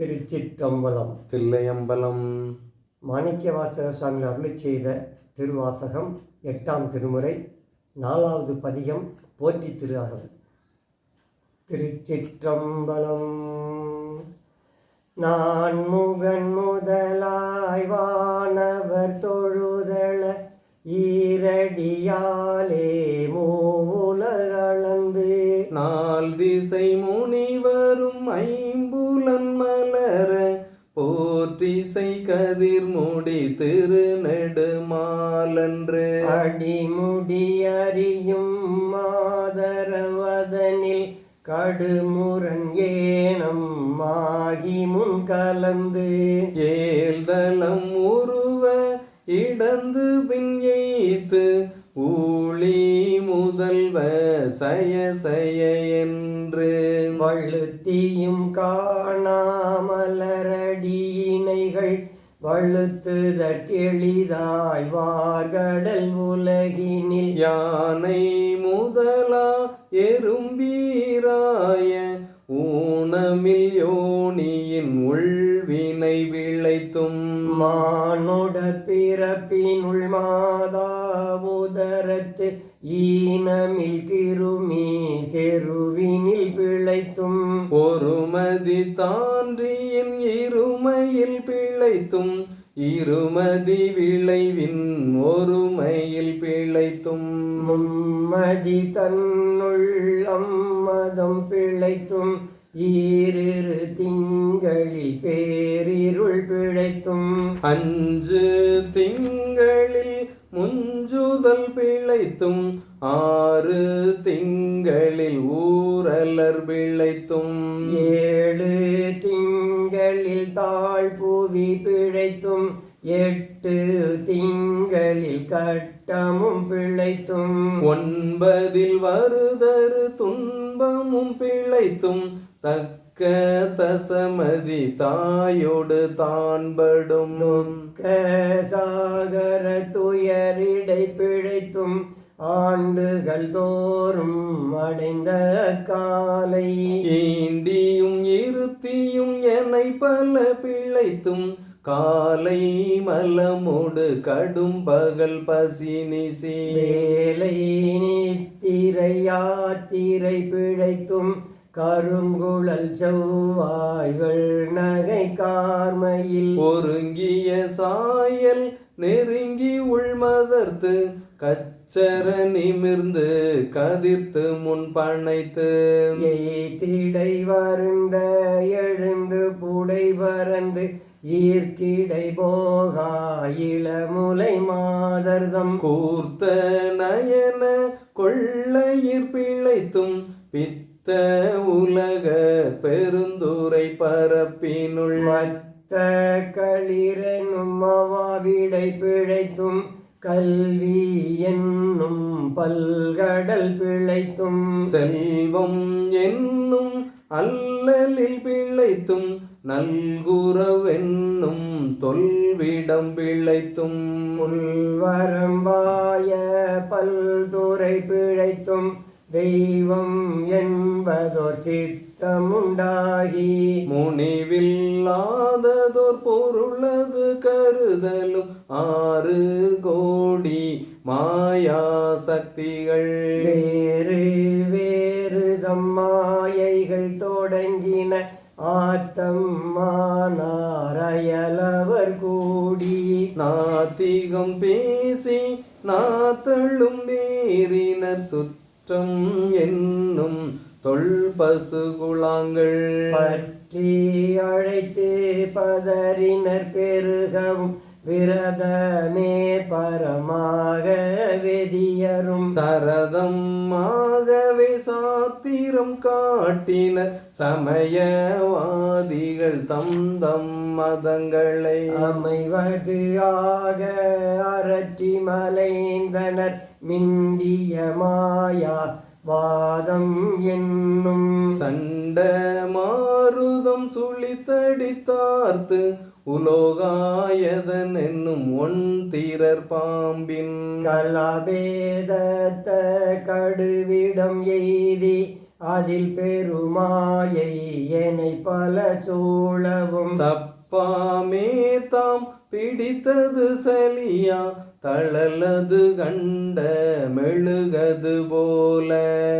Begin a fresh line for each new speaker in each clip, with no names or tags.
திருச்சிற்றம்பலம்.
தில்லையம்பலம்.
மாணிக்கவாசக சுவாமி அருளி செய்த திருவாசகம் எட்டாம் திருமுறை நாலாவது பதிகம் போற்றி திரு அகவல் திருச்சிற்றம்பலம். நான் முகன் முதலாய் வானவர் தொழுதள ஈரடியாலே மூவுலகளந்து.
நாள் திசை முனிவரும் ஐம்புலன் கதிர் முடி திருநெடுமாலன்று
அடிமுடி அறியும் மாதரவதனில் கடுமுரண் ஏனம் ஆகி முன் கலந்து.
ஏழ்தலம் உருவ இடந்து பின் எய்த்து ஊழி முதல்வ சய சய என்று.
வழுத்தியும் காணாமலரடியினைகள் வழுத்துதற்கெளிதாய் வார்கடல் உலகினில்.
யானை முதலா எறும்பீராய ஊனமில் யோனியின் உள்வினை விளைத்தும்.
மானுட பிறப்பினுள் மாதாவுதரத்து ஈனமில் கிருமி செருவினில் பிழைத்தும்
ஒருமதி தான்றியின் இருமையில் பிழைத்தும் இருமதி விளைவின் ஒருமையில் பிழைத்தும்.
மும்மதி தன்னுள் அம்மதம் பிழைத்தும் ஈரிரு திங்களில் பேரிருள் பிழைத்தும்.
அஞ்சு திங்களில் முஞ்சுதல் பிழைத்தும் ஆறு திங்களில் ஊரலர் பிழைத்தும்.
ஏழு திங்களில் தாழ்புவி பிழைத்தும் எட்டு திங்களில் கட்டமும் பிழைத்தும்.
ஒன்பதில் வருதரு துன்பமும் பிழைத்தும் தக்க தசமதி தாயோடு தான்படும்.
சாகர துயரிடை பிழைத்தும் ஆண்டுகள் தோறும் அடைந்த காலை.
ஈண்டியும் இருத்தியும் என்னை பல பிழைத்தும் காலை மலமோடு கடும் பகல் பசி நிசி.
வேலை நித்திரை யாத்திரை பிழைத்தும் கருங்குழல் செவ்வாய்கள் நகை கார்மையில்.
ஒருங்கிய சாயல் நெருங்கி உள்மதர்த்து கச்சர நிமிர்ந்து கதிர்த்து முன் பனைத்து
எய்திடை வருந்த எழுந்து புடை பறந்து ஈர்க்கிடை போகா இளமுலை மாதர்தம்.
கூர்த்த நயன கொள்ளையிற் பிழைத்தும் பித்த உலக பெருந்துரை பரப்பினுள்.
மத்த களிரெனும் அவாவிடை பிழைத்தும் கல்வி என்னும் பல்கடல் பிழைத்தும்
செல்வம் என்னும் அல்லலில் பிழைத்தும் நல்குறவென்னும் தொல்விடம் பிழைத்தும்
உள்வரம்பாய பல்துறை பிழைத்தும் தெய்வம் என்பதோர் சித்தமுண்டாகி
முனிவில்லாததோர் பொருளது கருதலும் ஆறு கோடி மாயா சக்திகள்.
வேறு வேறு தம்மாயைகள் தொடங்கின ஆத்தம்மானாரையலவர் கூடி.
நாத்திகம் பேசி நாத்தழும் வேறினர் சுற்றம் என்னும் தொல் பசு குழாங்கள்.
பற்றி அழைத்து பதறினர் பெருகவும் விரதமே பரமாக வெதியரும்.
சரதம் ஆகவே சாத்திரம் காட்டின சமயவாதிகள் தம் தம் மதங்களை.
அமைவது ஆக அரற்றி மலைந்தனர் மிண்டிய மாயா வாதம் என்னும்
சண்ட மாருதம் சுழித்தடித்தார்த்து உலோகாயதன் என்னும் ஒன் தீரர் பாம்பின்
கலபேதத்த கடுவிடம் எய்தி அதில் பெருமாயை என்னை பல சூழவும்.
தப்பாமே தாம் பிடித்தது சலியா தளலது கண்ட மெழுகது போல.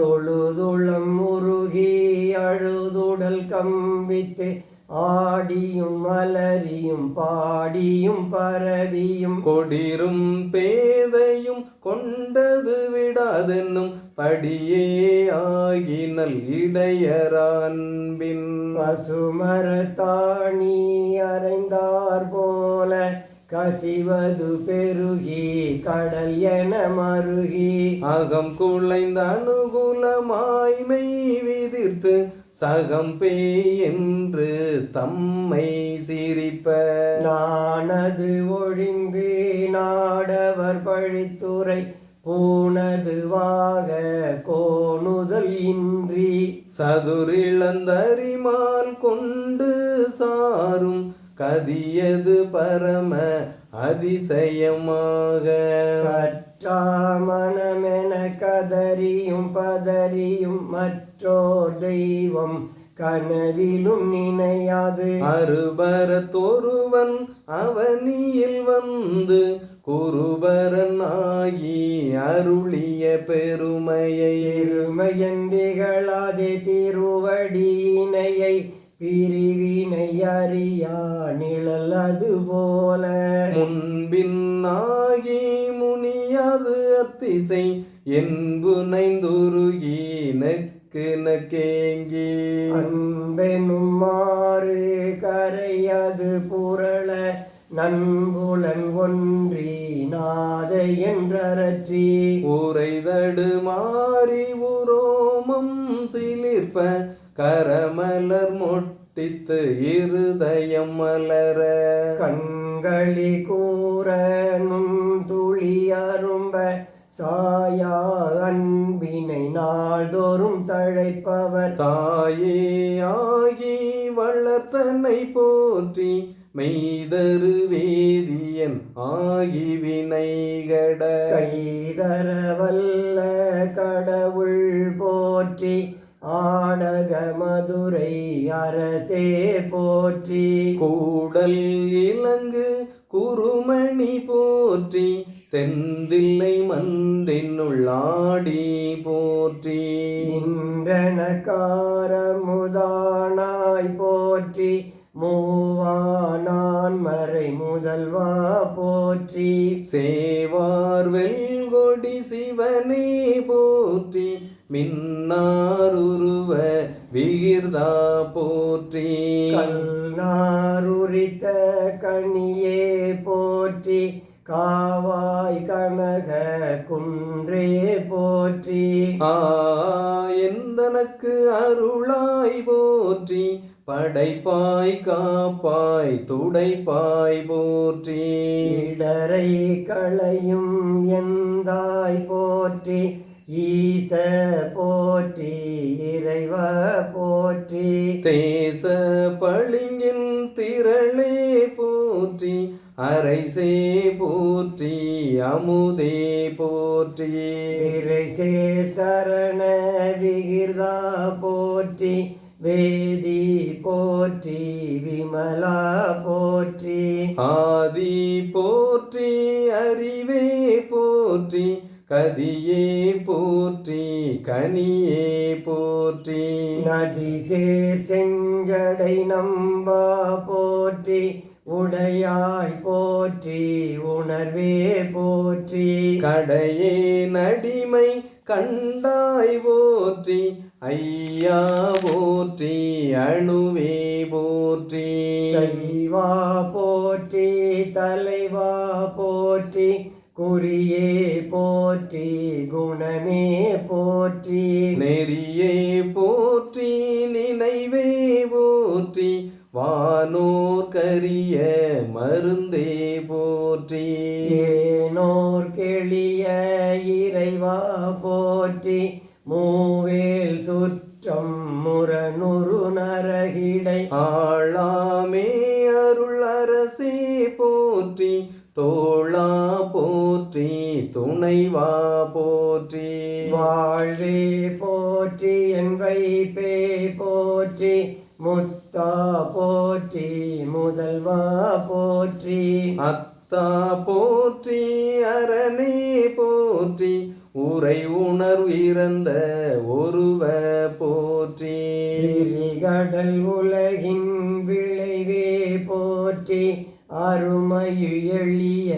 தொழுதுளம் முருகி அழுதுடல் கம்பித்து ஆடியும் மலரியும் பாடியும் பரவியும்.
கொடிரும் பேதையும் கொண்டது விடாதென்னும் படியே ஆகினல் இடையரான்பின்.
பசுமரத்தாணி அறைந்தார் போல கசிவது பெருகி கடல் என மருகி.
அகம் குலைந்த அனுகூலமாய் மெய் விதிர்த்து சகம் என்று தம்மை சிரிப்ப.
நானது ஒழிந்து நாடவர் பழித்துரை பூனதுவாக கோணுதல் இன்றி.
சதுரிழந்தரிமால் கொண்டு சாரும் கதியது பரம அதிசயமாக.
கற்றாமணமென கதறியும் பதறியும் மற்றோர் தெய்வம் கனவிலும் நினையாது.
அருபரத்தொருவன் அவனியில் வந்து குருபரன் ஆகி அருளிய பெருமையை.
சிறுமையந்திகளாதே திருவடியினையை பிரிவினை அறியா நிழல் அது போல.
முன்பின்னாகி முனியாது அத்திசை என்புனைந்துருகி நெக்கு நக்கேங்கி
அன்பெனும் மாறு கரையாது புரள நன்புலன் ஒன்றி நாத என்றரற்றி.
உரைதடு மாறி உரோமம் சிலிர்ப்ப கரமலர் மொட்டித்து இருதயம் மலர.
கண்களி கூற துளி அரும்ப சாயா அன்பினை நாள்தோறும் தழைப்பவர்.
தாயே ஆகி வளர்த்தனை போற்றி மெய்தரு வேதியன் ஆகி வினைகட
கைதர வல்ல கடவுள் போற்றி ஆடக மதுரை அரசே போற்றி.
கூடல் இலங்கு குருமணி போற்றி. தெந்தில்லை மன்றினுள்ளாடி போற்றி.
இன்றனக்காரமுதானாய் போற்றி. மூவானான் மறை முதல்வா போற்றி.
சேவார் வெல்கொடி சிவனே போற்றி. மின்னாருருவ விகிர்தா போற்றி.
கல்நாருரித்த கனியே போற்றி. காவாய் கனக குன்றே போற்றி.
ஆ எந்தனக்கு அருளாய் போற்றி. படைப்பாய் காப்பாய் துடைப்பாய் போற்றி.
இடரை களையும் எந்தாய் போற்றி. ஈச போற்றி இறைவ போற்றி.
தேச பளிங்கின் திரளே போற்றி அரைசே போற்றி அமுதே போற்றி.
இறை சேர் சரண விகிர்தா போற்றி வேதி போற்றி விமலா போற்றி.
ஆதி போற்றி அறிவே போற்றி கதியே போற்றி கனியே போற்றி.
நதி சேர் செஞ்சடை நம்பா போற்றி உடையாய் போற்றி உணர்வே போற்றி.
கடையே நடிமை கண்டாய் போற்றி ஐயா போற்றி அணுவே போற்றி.
சைவா போற்றி போற்றி குறியே போற்றி குணமே போற்றி.
நெறியே போற்றி நினைவே போற்றி. வானோர் கரிய மருந்தே போற்றி.
ஏனோர் கெளிய இறைவா போற்றி. மூவேல் சுற்றம் முரணுரு நரகிடை.
ஆளாமே அருள் அரசே போற்றி. தோளா போற்றி துணைவா போற்றி.
வாழ்வே போற்றி என் வைப்பே போற்றி. முத்தா போற்றி முதல்வா போற்றி.
அத்தா போற்றி அரணே போற்றி. உரை உணர்வு இறந்த ஒருவ போற்றி.
விரிகடல் உலகின் அருமையில் எளிய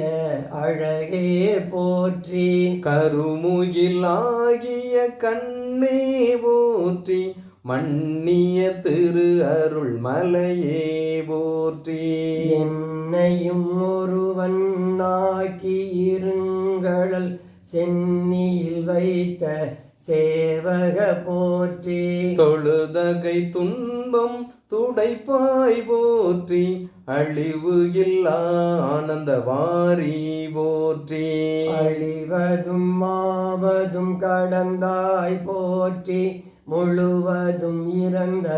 அழகே போற்றி.
கருமுகிலாகிய கண்ணே போற்றி. மன்னிய திரு அருள் மலையே போற்றி.
என்னையும் ஒருவன் ஆக்கி இருங்களல் சென்னியில் வைத்த சேவக போற்றி.
தொழுதகை துன்பம் துடைப்பாய் போற்றி. அழிவு இல்லா ஆனந்த வாரி போற்றி.
அழிவதும் மாவதும் கடந்தாய் போற்றி. முழுவதும் இறந்த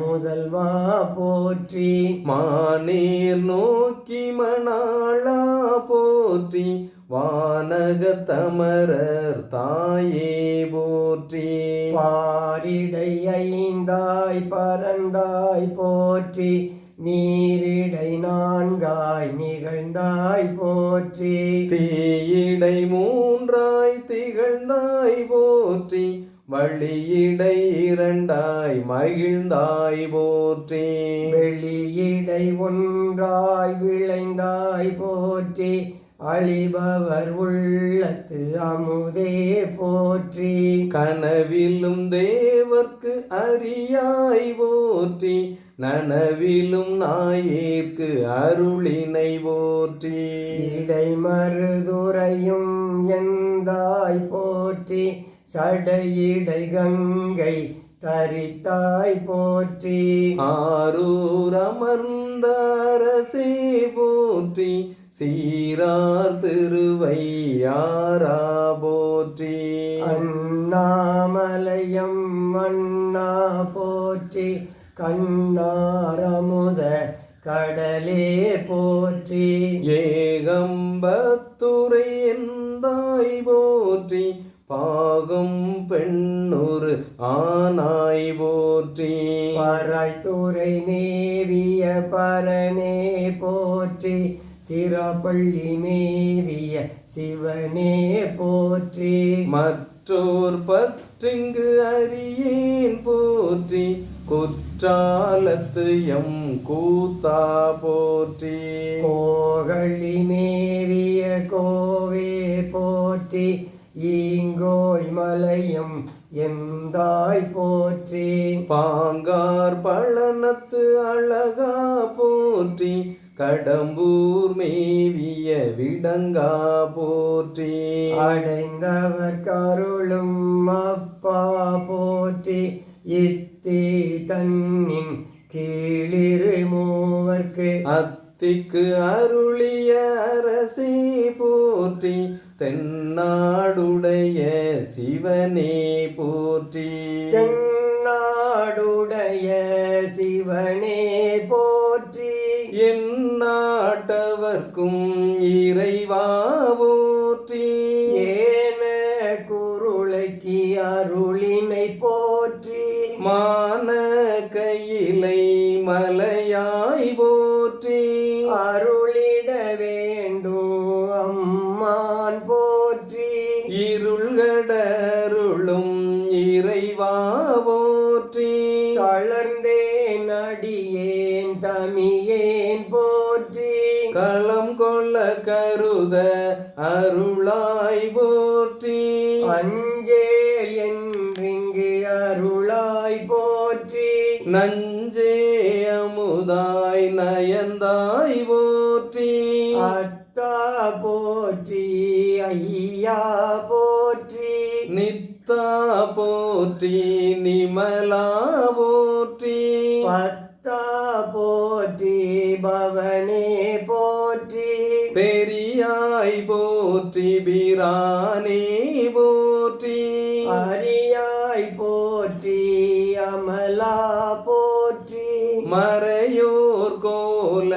முதல்வா போற்றி.
மானேர் நோக்கி மணாளா போற்றி. வானக தமரர் தாயே போற்றி.
பாரிடை ஐந்தாய் பறந்தாய் போற்றி. நீரிடை நான்காய் நிகழ்ந்தாய் போற்றி.
தீயிடை மூன்றாய் திகழ்ந்தாய் போற்றி. வழியிடை இரண்டாய் மகிழ்ந்தாய் போற்றி.
வெளியிடை ஒன்றாய் விளைந்தாய் போற்றி. அழிபவர் உள்ளத்து அமுதே போற்றி.
கனவிலும் தேவர்க்கு அறியாய் போற்றி. நனவிலும் நாயேற்கு அருளினை போற்றி.
இடை மருதுரையும் எந்தாய் போற்றி. சடையிடை கங்கை தரித்தாய் போற்றி.
ஆரூர் அமர்ந்த அரசே போற்றி. சீரார் திருவையாரா போற்றி.
அண்ணாமலையம் அண்ணா போற்றி. கண்ணாரமுத கடலே போற்றி.
ஏகம்பத்துரை எந்தாய் போற்றி. பாகம் பெண்ணொரு ஆனாய் போற்றி.
பராய்த்துறை மேவிய பரனே போற்றி. சிறப்பள்ளி மேவிய சிவனே போற்றி.
மற்றோர் பற்றிங்கு அறியேன் போற்றி. குற்றாலத்து எம் கூத்தா போற்றி.
கோகழி மேவிய கோவே போற்றி. ஈங்கோய் மலையும் எந்தாய் போற்றி.
பாங்கார் பழனத்து அழகா போற்றி. கடம்பூர் மேவிய விடங்கா போற்றி.
அடைந்தவர் கருளும் அப்பா போற்றி. இத்தி தன்னின் கீழிரு மூவர்க்கு
அத்திக்கு அருளிய அரசே போற்றி. தென்னாடுடைய சிவனே போற்றி.
தென்னாடுடைய சிவனே
என் நாட்டவர்க்கும் இறை
அஞ்சேல் என்றிங்கு அருளாய் போற்றி.
நஞ்சே அமுதாய் நயந்தாய் போற்றி.
அத்தா போற்றி ஐயா போற்றி.
நித்தா போற்றி நிமலா போற்றி.
பத்தா போற்றி பவனே போற்றி.
பெரியாய் போற்றி பிரானே போற்றி. மறையோர் கோல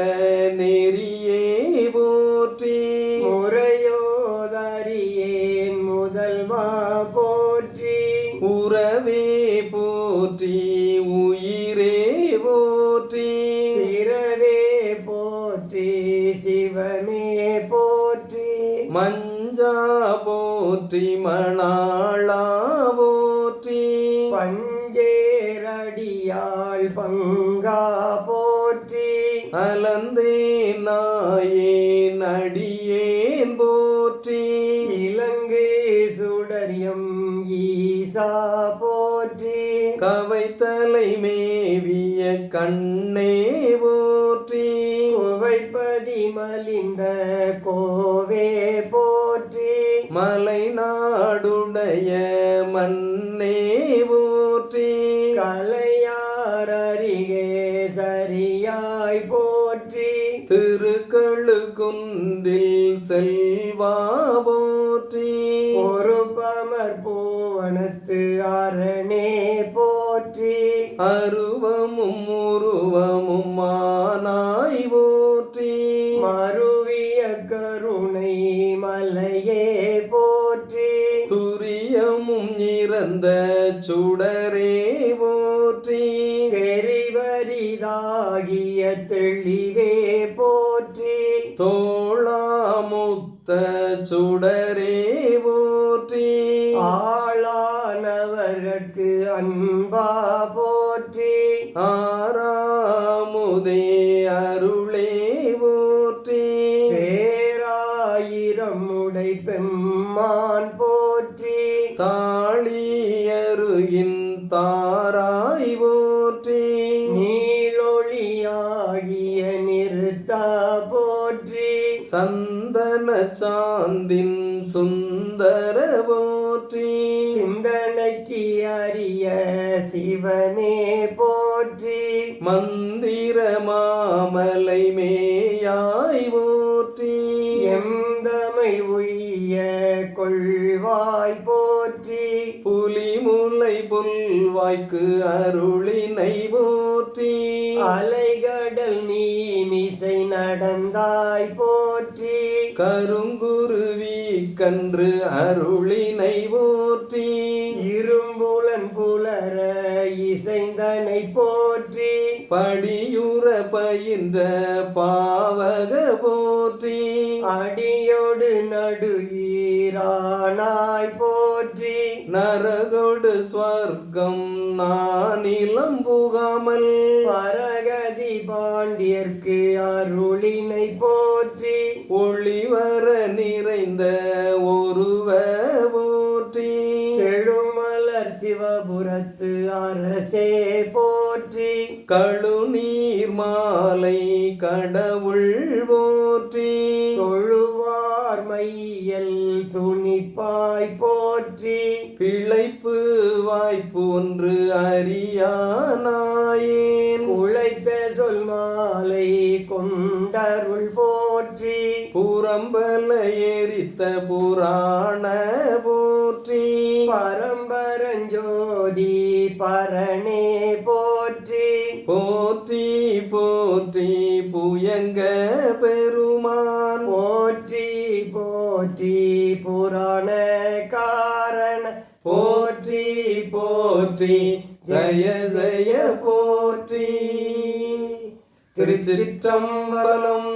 நெறியே போற்றி.
முறையோதறியேன்
முதல்வா போற்றி. உறவே போற்றி
உயிரே போற்றி. சிறவே போற்றி
சிவமே போற்றி. மஞ்சா போற்றி மணா நடியேன் போற்றி.
இலங்கு சுடரியம் ஈசா போற்றி.
கவைத்தலை மேவிய கண்ணே போற்றி.
குவைப்பதி மலிந்த கோவே போற்றி.
மலை நாடுடைய மன்னே குன்றில் செல்வா போற்றி
பொறுப்பமர் பூவனத்து அரணே போற்றி.
அருவமும் உருவமும் மானாய் போற்றி.
மருவிய கருணை மலையே போற்றி.
துரியமும் இறந்த சுடரே போற்றி.
தெரிவரிதாகிய தெளிவே
ஆறாமுதே அருளே போற்றி.
பேராயிரம் உடை பெம்மான் போற்றி
தாளியருகின் தாராய் போற்றி.
நீளொளியாகிய நிறுத்தா போற்றி.
சந்தன சாந்தின் சுந்தர போற்றி.
சிந்தனைக்கு அரிய சிவனே போற்றி.
மந்திர மாமலை மேயாய் போற்றி
எந்தமை உய்ய கொள்வாய் போற்றி.
புலிமுலை புல்வாய்க்கு அருளினை போற்றி.
அலைகடல் மீமிசை நடந்தாய் போற்றி.
கருங்குருவி கன்று அருளினை போற்றி.
இரும்புலன் புலர இசைந்தனை போற்றி.
படியுற பயின்ற பாவக போற்றி.
அடியோடு நடு ஈரானாய் போற்றி.
நரகொடு ஸ்வர்க்கம் நானிலம் புகாமல்
பரகதி பாண்டியர்க்கு அருளினை போற்றி.
ஒளிவர நிறைந்த ஒருவ போற்றி.
செழுமலர் சிவபுரத்து அரசே போற்றி.
கழுநீர் மாலை கடவுள் போற்றி.
தொழுவார் மையல் துணிப்பாய் போற்றி.
பிழைப்பு வாய்ப்பு ஒன்று அறியானாயேன்
உழைத்த சொல் மாலை கொண்டருள் போற்றி.
புறம்பல எரித்த புராண போற்றி.
பரம்பரஞ்சோதி பரணே போற்றி.
போற்றி போ புயங்க பெருமான்.
போற்றி போற்றி புராண காரண. போற்றி போற்றி
ஜய ஜய போற்றி. திருச்சிற்றம்பலம்.